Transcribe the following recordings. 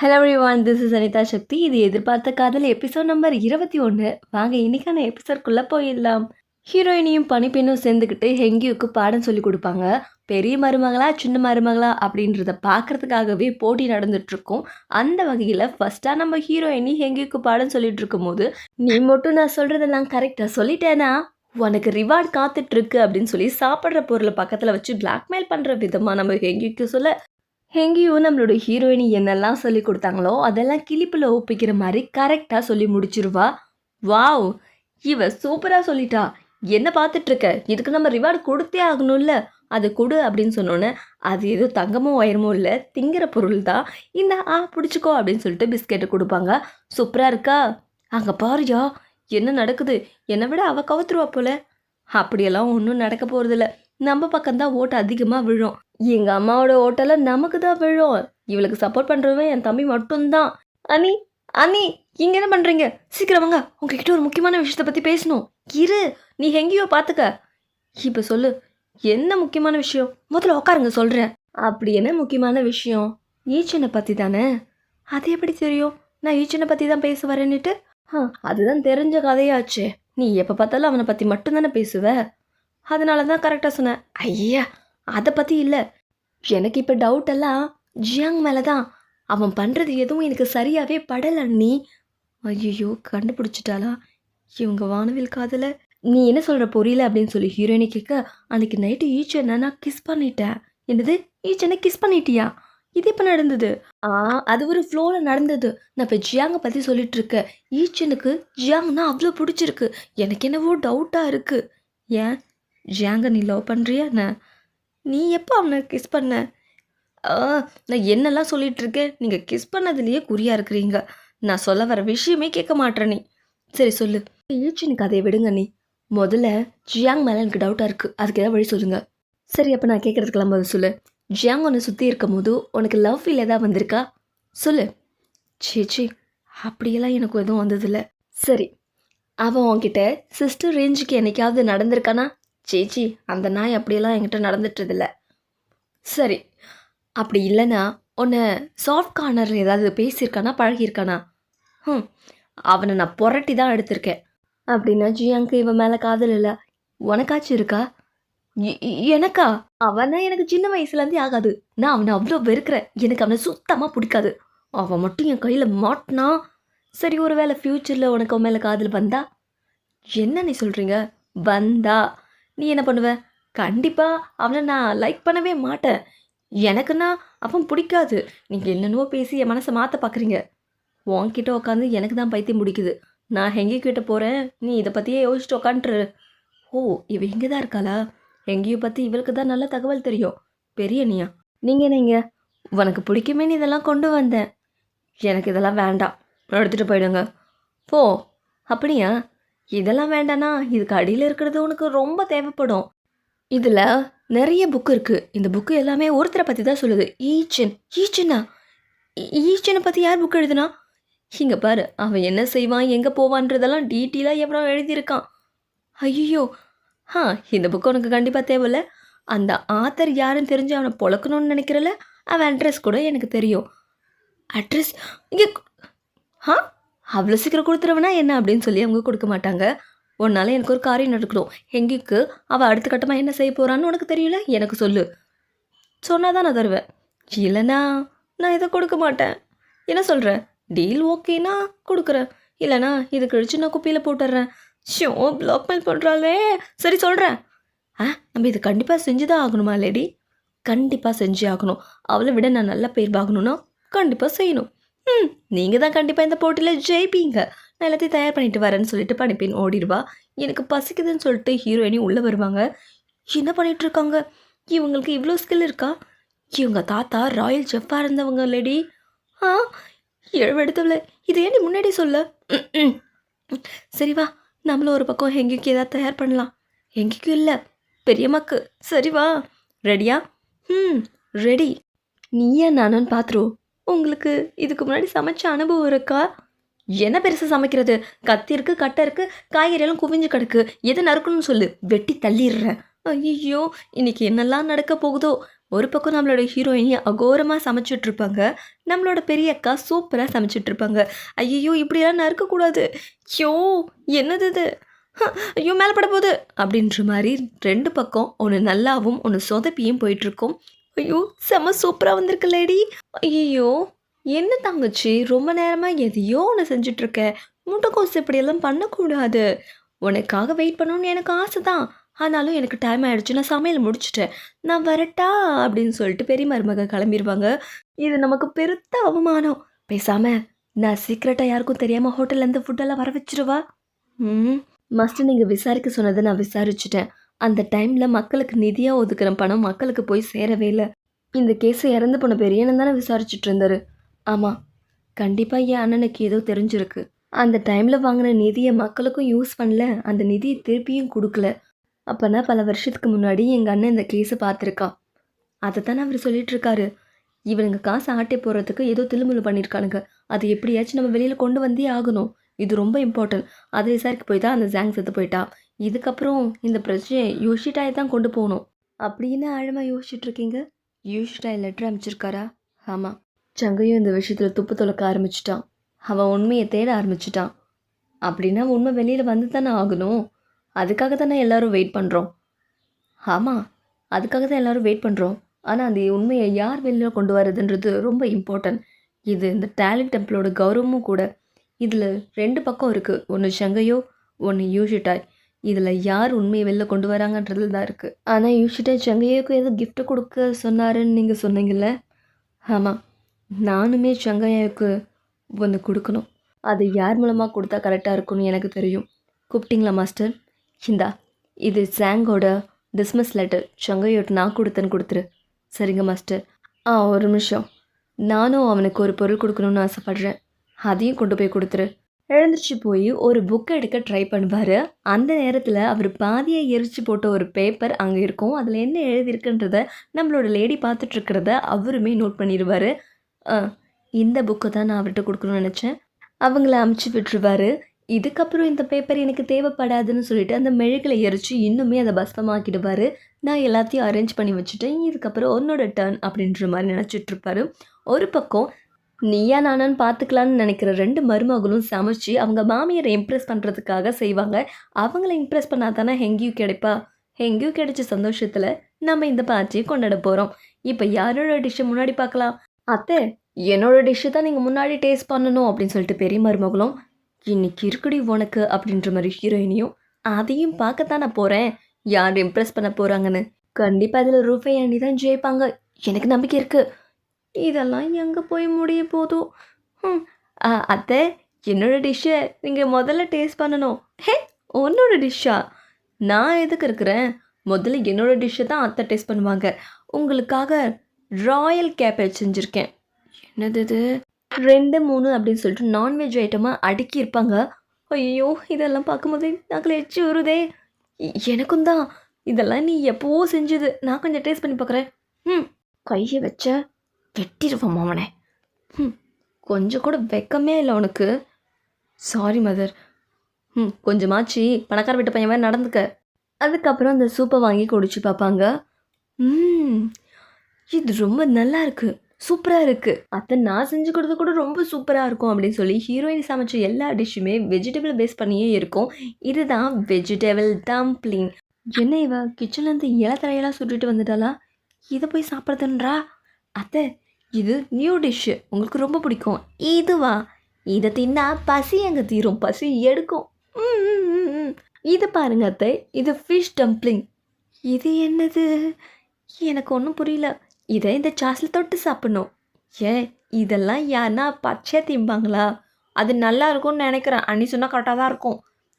Hello everyone this is Anita Shakti இது எதிர்பார்த்த காதல் எபிசோட் நம்பர் இருபத்தி ஒன்று வாங்க இன்னைக்கான எபிசோட்குள்ளே போயிடலாம். ஹீரோயினியும் பனிப்பெண்ணும் சேர்ந்துக்கிட்டு ஹெங்கியூக்கு பாடம் சொல்லி கொடுப்பாங்க. பெரிய மருமகளா சின்ன மருமகளா அப்படின்றத பார்க்கறதுக்காகவே போட்டி நடந்துட்டுருக்கோம். அந்த வகையில் ஃபர்ஸ்ட்டாக நம்ம ஹீரோயினி ஹெங்கியூக்கு பாடம் சொல்லிட்டு இருக்கும்போது நீ மட்டும் நான் சொல்கிறதெல்லாம் கரெக்டாக சொல்லிட்டேனா? உனக்கு ரிவார்ட் காத்துட்ருக்கு அப்படின்னு சொல்லி சாப்பிட்ற பொருளை பக்கத்தில் வச்சு பிளாக்மெயில் பண்ணுற விதமாக நம்ம ஹெங்கிக்கு சொல்ல ஹெங்கியும் நம்மளோட ஹீரோயினி என்னெல்லாம் சொல்லி கொடுத்தாங்களோ அதெல்லாம் கிளிப்பில் ஒப்பிக்கிற மாதிரி கரெக்டாக சொல்லி முடிச்சிருவா. வாவ்! இவ சூப்பராக சொல்லிட்டா. என்ன பார்த்துட்ருக்க இதுக்கு நம்ம ரிவார்டு கொடுத்தே ஆகணும்ல? அது கொடு அப்படின்னு சொன்னோன்னே அது ஏதோ தங்கமோ உயரமோ இல்லை திங்கிற பொருள் தான். இந்த ஆ பிடிச்சிக்கோ அப்படின்னு சொல்லிட்டு பிஸ்கெட்டு கொடுப்பாங்க. சூப்பராக இருக்கா? அங்கே பாருயா என்ன நடக்குது? என்னை விட அவள் கவுத்துருவா போல. அப்படியெல்லாம் ஒன்றும் நடக்க போகிறதில்ல நம்ம பக்கம்தான் ஓட்டு அதிகமாக விழும். எங்கள் அம்மாவோட ஓட்டெல்லாம் நமக்கு தான் விழும். இவளுக்கு சப்போர்ட் பண்ணுறவன் என் தம்பி மட்டும்தான். அனி அனி இங்கே என்ன பண்ணுறீங்க சீக்கிரம் வாங்க. உங்ககிட்ட ஒரு முக்கியமான விஷயத்தை பற்றி பேசணும். இரு நீ எங்கேயோ பார்த்துக்க. இப்போ சொல்லு என்ன முக்கியமான விஷயம்? முதல்ல உட்காருங்க சொல்கிறேன் அப்படி என்ன முக்கியமான விஷயம்? ஈச்சனை பற்றி தானே? அது எப்படி தெரியும்? நான் ஈச்சனை பற்றி தான் பேச வரேன்னுட்டு ஆ அதுதான் தெரிஞ்ச கதையாச்சே. நீ எப்போ பார்த்தாலும் அவனை பற்றி மட்டும்தானே பேசுவ? அதனால தான் கரெக்டாக சொன்னேன். ஐயா அதை பற்றி இல்லை. எனக்கு இப்போ டவுட் எல்லாம் ஜியாங் மேலே தான். அவன் பண்ணுறது எதுவும் எனக்கு சரியாகவே படலை நீ ஐயோ கண்டுபிடிச்சிட்டாளா? இவங்க வானவில் காதல. நீ என்ன சொல்கிற புரியல அப்படின்னு சொல்லி ஹீரோயினை கேட்க அன்னைக்கு நைட்டு ஈச்சனை நான் கிஸ் பண்ணிட்டேன். என்னது? ஈச்சனை கிஸ் பண்ணிட்டியா? இது இப்போ நடந்தது? ஆ அது ஒரு ஃப்ளோவில் நடந்தது. நான் இப்போ ஜியாங்கை பற்றி சொல்லிட்டு இருக்கேன். ஈச்சனுக்கு ஜியாங்னா அவ்வளோ பிடிச்சிருக்கு. எனக்கு என்னவோ டவுட்டாக இருக்குது ஏன்? ஜியாங்க நீ லவ் பண்ணுறியா என்ன? நீ எப்போ அவனை கிஸ் பண்ண? ஆ நான் என்னெல்லாம் சொல்லிகிட்ருக்கேன் நீங்கள் கிஸ் பண்ணதுலேயே குறியாக இருக்கிறீங்க. நான் சொல்ல வர விஷயமே கேட்க மாட்டேன் நீ. சரி சொல்லு. ஈச்சின் அதை விடுங்க நீ. முதல்ல ஜியாங் மேலே எனக்கு டவுட்டாக இருக்குது அதுக்கு ஏதாவது வழி சொல்லுங்க. சரி அப்போ நான் கேட்குறதுக்கெல்லாம் பதில் சொல்லு. ஜியாங் உன்னை சுற்றி இருக்கும் போது உனக்கு லவ் ஃபீல் ஏதாவது வந்திருக்கா? சொல்லு. சேச்சி அப்படியெல்லாம் எனக்கு எதுவும் வந்ததில்லை. சரி. அவன் உன்கிட்ட சிஸ்டர் ரேஞ்சுக்கு என்னைக்காவது நடந்திருக்கானா? சீச்சி அந்த நாய் அப்படியெல்லாம் என்கிட்ட நடந்துட்டதில்ல. சரி அப்படி இல்லைன்னா உன்னை சாஃப்ட் கார்னர் ஏதாவது பேசியிருக்கானா பழகியிருக்கானா? ம் அவனை நான் புரட்டி தான் எடுத்திருக்கேன். அப்படின்னா ஜியாங்க்கு இவன் மேலே காதல் இல்லை. உனக்காச்சும் இருக்கா? எனக்கா? அவனா எனக்கு சின்ன வயசுலேருந்தே ஆகாது. நான் அவனை அவ்வளோ வெறுக்கிறேன். எனக்கு அவனை சுத்தமாக பிடிக்காது. அவன் மட்டும் என் கையில் மாட்டினா சரி ஒரு வேளை ஃப்யூச்சரில் உனக்கு அவன் மேலே காதல் வந்தா? என்ன நீ சொல்கிறீங்க வந்தா. நீ என்ன பண்ணுவ? கண்டிப்பாக அவனை நான் லைக் பண்ணவே மாட்டேன். எனக்குன்னா அவன் பிடிக்காது. நீங்கள் என்னென்னவோ பேசி என் மனசை மாற்ற பார்க்குறீங்க உன்கிட்ட உட்காந்து எனக்கு தான் பைத்தியம் பிடிக்குது. நான் எங்கேயும் கிட்ட போகிறேன் நீ இதை பற்றியே யோசிச்சுட்டு உக்காண்ட்ரு ஓ இவ இங்கே தான் இருக்காளா? எங்கேயோ பற்றி இவளுக்கு தான் நல்ல தகவல் தெரியும். பெரிய நீயா? நீங்கள் என்னங்க உனக்கு பிடிக்குமேன்னு இதெல்லாம் கொண்டு வந்தேன் எனக்கு இதெல்லாம் வேண்டாம். எடுத்துகிட்டு போயிடுங்க. போ. அப்படியா? இதெல்லாம் வேண்டானா இதுக்கு அடியில் இருக்கிறது உனக்கு ரொம்ப தேவைப்படும். இதில் நிறைய புக்கு இருக்குது இந்த புக்கு எல்லாமே ஒருத்தரை பற்றி தான் சொல்லுது. ஈச்சன். ஈச்சனா ஈச்சனை பற்றி யார் புக் எழுதுனா? இங்கே பாரு. அவன் என்ன செய்வான் எங்கே போவான்றதெல்லாம் டீட்டெயிலாக எவ்வளோ எழுதியிருக்கான். ஐயோ ஆ இந்த புக்கு உனக்கு கண்டிப்பாக தேவையில்ல. அந்த ஆத்தர் யாருன்னு தெரிஞ்சு அவனை பொழக்கணும்னு நினைக்கிறல? அவன் அட்ரஸ் கூட எனக்கு தெரியும். அட்ரஸ் இங்கே ஆ அவ்வளோ சீக்கிரம் கொடுத்துருவனா என்ன அப்படின்னு சொல்லி அவங்க கொடுக்க மாட்டாங்க. உன்னால் எனக்கு ஒரு காரியம் நடக்கணும். எங்கிக்கு அவள் அடுத்த கட்டமாக என்ன செய்ய போகிறான்னு உனக்கு தெரியல? எனக்கு சொல்லு. சொன்னால் தான் நான் தருவேன். இல்லைனா நான் இதை கொடுக்க மாட்டேன். என்ன சொல்கிறேன் டீல் ஓகேனா கொடுக்குறேன் இல்லைனா இது கழிச்சு நான் குப்பையில் போட்டுடுறேன். ஷோ பிளாக்மெயில் பண்ணுறாளே சரி சொல்கிறேன் ஆ நம்ம இது கண்டிப்பாக செஞ்சு தான் ஆகணுமா லேடி? கண்டிப்பாக செஞ்சு ஆகணும். அவளை விட நான் நல்ல பேர் பார்க்கணுன்னா கண்டிப்பாக செய்யணும். ம் நீங்கள் தான் கண்டிப்பாக இந்த போட்டியில் ஜெயிப்பீங்க. நான் எல்லாத்தையும் தயார் பண்ணிட்டு வரேன்னு சொல்லிட்டு பண்ணிப்பேன் ஓடிடுவா. எனக்கு பசிக்குதுன்னு சொல்லிட்டு ஹீரோயினி உள்ளே வருவாங்க. என்ன பண்ணிகிட்டு இருக்காங்க? இவங்களுக்கு இவ்வளோ ஸ்கில் இருக்கா? இவங்க தாத்தா ராயல் செஃப்பாக இருந்தவங்க லேடி ஆ எழுவெடுத்தவள இது ஏன் நீ முன்னாடி சொல்ல? சரி வா நம்மளும் ஒரு பக்கம் எங்கேயும் ஏதாவது தயார் பண்ணலாம். எங்கேயும் இல்லை. பெரியம்மாக்கு சரி வா. ரெடியா ம் ரெடி நீயா நானும் பார்த்துருவோம் உங்களுக்கு இதுக்கு முன்னாடி சமைச்ச அனுபவம் இருக்கா? என்ன பெருசு சமைக்கிறது? கத்தி இருக்கு கட்டை இருக்கு காய்கறியெல்லாம் குவிஞ்சு கிடக்கு. எது நறுக்கணும்னு சொல்லு. வெட்டி தள்ளிடுறேன். ஐயோ இன்னைக்கு என்னெல்லாம் நடக்க போகுதோ? ஒரு பக்கம் நம்மளோட ஹீரோயினி அகோரமாக சமைச்சிட்டு இருப்பாங்க. நம்மளோட பெரிய அக்கா சூப்பராக சமைச்சிட்டு இருப்பாங்க. ஐயோ இப்படியெல்லாம் நறுக்கக்கூடாது. ஐயோ என்னது இது? ஐயோ மேலே பட போகுது. அப்படின்ற மாதிரி ரெண்டு பக்கம் ஒன்று நல்லாவும் ஒன்று சொதப்பியும் போயிட்டுருக்கும் ஐயோ செம சூப்பராக வந்திருக்கு லேடி ஐயோ என்ன தங்கச்சி? ரொம்ப நேரமாக எதையோ ஒன்று செஞ்சிட்ருக்க. முட்டைக்கோஸ் இப்படியெல்லாம் பண்ணக்கூடாது. உனக்காக வெயிட் பண்ணணும்னு எனக்கு ஆசை தான் ஆனாலும் எனக்கு டைம் ஆகிடுச்சு நான் சமையல் முடிச்சிட்டேன். நான் வரட்டா அப்படின்னு சொல்லிட்டு பெரிய மருமக கிளம்பிடுவாங்க இது நமக்கு பெருத்த அவமானம். பேசாமல் நான் சீக்கிரட்டாக யாருக்கும் தெரியாமல் ஹோட்டல்லேருந்து ஃபுட்டெல்லாம் வர வச்சிருவா. ம் மஸ்ட் நீங்கள் விசாரிக்க சொன்னதை நான் விசாரிச்சுட்டேன். அந்த டைமில் மக்களுக்கு நிதியாக ஒதுக்குற பணம் மக்களுக்கு போய் சேரவே இல்லை. இந்த கேஸை இறந்து போன பெரியண்ணன் தானே விசாரிச்சுட்டு இருந்தாரு. ஆமாம் கண்டிப்பாக என் அண்ணனுக்கு ஏதோ தெரிஞ்சிருக்கு. அந்த டைமில் வாங்கின நிதியை மக்களுக்கும் யூஸ் பண்ணல. அந்த நிதியை திருப்பியும் கொடுக்கல. அப்போனா பல வருஷத்துக்கு முன்னாடி எங்கள் அண்ணன் இந்த கேஸை பார்த்துருக்கா. அதை தானே அவர் சொல்லிட்டு இவனுங்க காசு ஆட்டை போடுறதுக்கு ஏதோ தில்லுமுள்ளு பண்ணியிருக்கானுங்க அது எப்படியாச்சும் நம்ம வெளியில் கொண்டு வந்தே ஆகணும். இது ரொம்ப இம்பார்ட்டன்ட் அதை விசாரிக்க போய் தான் அந்த ஜாங் செத்து போயிட்டா. இதுக்கப்புறம் இந்த பிரச்சனையை யோஷிட்டாயை தான் கொண்டு போகணும். அப்படின்னு ஆழமாக யோசிச்சுட்ருக்கீங்க யோஷிட்டாய் லெட்டர் அனுப்பிச்சிருக்காரா? ஆமாம் சங்கையும் இந்த விஷயத்தில் துப்பு துளக்க ஆரம்பிச்சிட்டான். அவன் உண்மையை தேட ஆரம்பிச்சிட்டான். அப்படின்னா உண்மை வெளியில் வந்து தானே ஆகணும். அதுக்காக தானே எல்லோரும் வெயிட் பண்ணுறோம் ஆமாம் அதுக்காக தான் எல்லாரும் வெயிட் பண்ணுறோம் ஆனால் அந்த உண்மையை யார் வெளியில் கொண்டு வரதுன்றது ரொம்ப இம்பார்ட்டன்ட் இது இந்த டேலண்ட் டெம்பிளோட கௌரவமும் கூட. இதில் ரெண்டு பக்கம் இருக்குது ஒன்று சங்கையோ ஒன்று யூஷிட்டாய் இதில் யார் உண்மையை வெளில கொண்டு வராங்கன்றது தான் இருக்குது ஆனால் யூஷிட்டாய் சங்கையாவுக்கு ஏதோ கிஃப்ட்டு கொடுக்க சொன்னாருன்னு நீங்கள் சொன்னீங்கல்ல? ஆமாம் நானுமே சங்கையாவுக்கு ஒன்று கொடுக்கணும். அது யார் மூலமாக கொடுத்தா கரெக்டாக இருக்கும்னு எனக்கு தெரியும். கூப்பிட்டிங்களா மாஸ்டர்? இந்தா இது சாங்கோட டிஸ்மஸ் லெட்டர் சங்கையோட்டு நான் கொடுத்தேன்னு கொடுத்துரு. சரிங்க மாஸ்டர். ஆ ஒரு நிமிஷம். நானும் அவனுக்கு ஒரு பொருள் கொடுக்கணும்னு ஆசைப்பட்றேன். அதையும் கொண்டு போய் கொடுத்துரு. எழுந்திரிச்சு போய் ஒரு புக்கை எடுக்க ட்ரை பண்ணுவார். அந்த நேரத்தில் அவர் பாதியை எரிச்சு போட்ட ஒரு பேப்பர் அங்கே இருக்கும். அதில் என்ன எழுதியிருக்குன்றத நம்மளோட லேடி பார்த்துட்ருக்கிறத அவருமே நோட் பண்ணிடுவார். ஆ இந்த புக்கை தான் நான் அவர்கிட்ட கொடுக்கணும்னு நினச்சேன். அவங்கள அமுச்சு விட்டுருவாரு. இதுக்கப்புறம் இந்த பேப்பர் எனக்கு தேவைப்படாதுன்னு சொல்லிட்டு அந்த மெழுகில் எரிச்சு இன்னுமே அதை பஸ்தமாக்கிடுவார். நான் எல்லாத்தையும் அரேஞ்ச் பண்ணி வச்சுட்டேன். இதுக்கப்புறம் உன்னோட டர்ன் அப்படின்ற மாதிரி நினச்சிட்ருப்பாரு. ஒரு பக்கம் நீயா நானான்னு பார்த்துக்கலான்னு நினைக்கிற ரெண்டு மருமகளும் சமைச்சு அவங்க மாமியாரை இம்ப்ரெஸ் பண்ணுறதுக்காக செய்வாங்க. அவங்கள இம்ப்ரெஸ் பண்ணால் தானே ஹெங்கியூ கிடைப்பா? ஹெங்கியூ கிடைச்ச சந்தோஷத்தில் நம்ம இந்த பார்ட்டியை கொண்டாட போகிறோம் இப்போ யாரோட டிஷ்ஷை முன்னாடி பார்க்கலாம் அத்தை என்னோட டிஷ்ஷு தான் நீங்கள் முன்னாடி டேஸ்ட் பண்ணணும் அப்படின்னு சொல்லிட்டு பெரிய மருமகளும் இன்னைக்கு இருக்குடி உனக்கு அப்படின்ற மாதிரி ஹீரோயினியும் அதையும் பார்க்கத்தான் நான் போகிறேன் யார் இம்ப்ரெஸ் பண்ண போகிறாங்கன்னு கண்டிப்பாக அதில் ரூஃபை அண்ணி தான் ஜெயிப்பாங்க. எனக்கு நம்பிக்கை இருக்குது இதெல்லாம் எங்கே போய் முடிய போதும் ம் அத்தை என்னோடய டிஷ்ஷை நீங்கள் முதல்ல டேஸ்ட் பண்ணணும். ஹே உன்னோட டிஷ்ஷா நான் எதுக்கு இருக்கிறேன்? முதல்ல என்னோடய டிஷ்ஷை தான் அத்தை டேஸ்ட் பண்ணுவாங்க. உங்களுக்காக ராயல் கேப்பேஜ் செஞ்சுருக்கேன். என்னது இது? ரெண்டு மூணு அப்படின்னு சொல்லிட்டு நான்வெஜ் ஐட்டமாக அடுக்கி இருப்பாங்க. ஐயோ இதெல்லாம் பார்க்கும்போது நாக்கில் எச்சு வருதே எனக்கும் தான். இதெல்லாம் நீ எப்போவோ செஞ்சது. நான் கொஞ்சம் டேஸ்ட் பண்ணி பார்க்குறேன். ம் கையை வச்ச வெட்டிடுவோம் அவனை ம் கொஞ்சம் கூட வெக்கமே இல்லை உனக்கு. சாரி மதர் ம் கொஞ்சமாச்சு பணக்கார வீட்டு பையன் மாதிரி நடந்துக்க. அதுக்கப்புறம் அந்த சூப்பை வாங்கி குடிச்சு பார்ப்பாங்க. ம் இது ரொம்ப நல்லா இருக்குது சூப்பராக இருக்குது அத்தை நான் செஞ்சு கொடுத்தது கூட ரொம்ப சூப்பராக இருக்கும் அப்படின்னு சொல்லி ஹீரோயின் சமைச்ச எல்லா டிஷ்ஷுமே வெஜிடபிள் பேஸ் பண்ணியே இருக்கும். இதுதான் வெஜிடபிள் டம்ப்ளிங் என்ன இவ கிச்சன்லேருந்து இலத்தரையெல்லாம் சுட்டுட்டு வந்துட்டாளா? இதை போய் சாப்பிட்றதுன்றா? அத்தை இது நியூ டிஷ்ஷு உங்களுக்கு ரொம்ப பிடிக்கும். இதுவா? இதை தின்னா பசி எங்கே தீரும். பசி எடுக்கும். ம், இது பாருங்க அத்தை. இது ஃபிஷ் டம்ப்ளிங் இது என்னது? எனக்கு ஒன்றும் புரியல. இதை இந்த சாஸில் தொட்டு சாப்பிடணும். ஏன்? இதெல்லாம் யாருன்னா பச்சையாக திம்பாங்களா? அது நல்லா இருக்கும்னு நினைக்கிறேன். அன்னி சொன்னால் கரெக்டாக தான் இருக்கும்.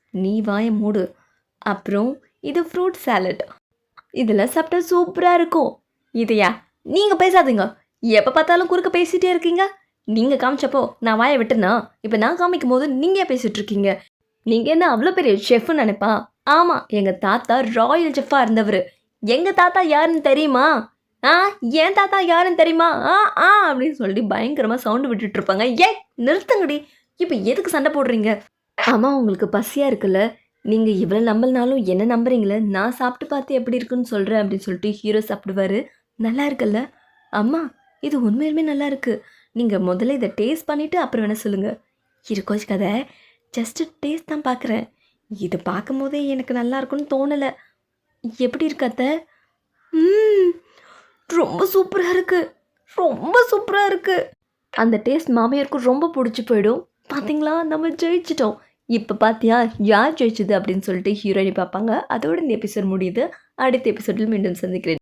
நீ வாய மூடு. அப்புறம் இது ஃப்ரூட் சாலட் இதெல்லாம் சாப்பிட்டா சூப்பராக இருக்கும். இதையா? நீங்கள் பேசாதீங்க. எப்போ பார்த்தாலும் குறுக்க பேசிகிட்டே இருக்கீங்க? நீங்கள் காமிச்சப்போ நான் வாயை விட்டுனா இப்போ நான் காமிக்கும் போது நீங்கள் பேசிகிட்டு இருக்கீங்க? நீங்கள் என்ன அவ்வளோ பெரிய ஷெஃப்னு நினைப்பா? ஆமாம் எங்கள் தாத்தா ராயல் செஃப்பாக இருந்தவர். எங்கள் தாத்தா யாருன்னு தெரியுமா? ஆ என் தாத்தா யாருன்னு தெரியுமா? ஆ ஆ அப்படின்னு சொல்லி பயங்கரமாக சவுண்டு விட்டுட்டு இருப்பாங்க. ஏ நிறுத்துங்கடி. இப்போ எதுக்கு சண்டை போடுறீங்க? ஆமாம் உங்களுக்கு பசியாக இருக்குல்ல? நீங்கள் இவ்வளோ நம்பலனாலும் என்ன நம்புறீங்களே? நான் சாப்பிட்டு பார்த்து எப்படி இருக்குன்னு சொல்கிறேன் அப்படின்னு சொல்லிட்டு ஹீரோ சாப்பிடுவாரு. நல்லா இருக்குல்ல? அம்மா இது உண்மையிலுமே நல்லா இருக்குது நீங்கள் முதல்ல இதை டேஸ்ட் பண்ணிவிட்டு அப்புறம் வேணால் சொல்லுங்கள் இருக்கோச்சு கதை? ஜஸ்ட்டு டேஸ்ட் தான் பார்க்குறேன் இது பார்க்கும்போதே எனக்கு நல்லாயிருக்குன்னு தோணலை. எப்படி இருக்கத்த ம் ரொம்ப சூப்பராக இருக்குது ரொம்ப சூப்பராக இருக்குது அந்த டேஸ்ட் மாமியாருக்கும் ரொம்ப பிடிச்சி போயிடும். பார்த்தீங்களா நம்ம ஜெயிச்சிட்டோம். இப்போ பார்த்தியா யார் ஜெயிச்சது அப்படின்னு சொல்லிட்டு ஹீரோயினி பார்ப்பாங்க. அதோட இந்த எபிசோட் முடியுது. அடுத்த எபிசோடில் மீண்டும் சந்திக்கிறேன்.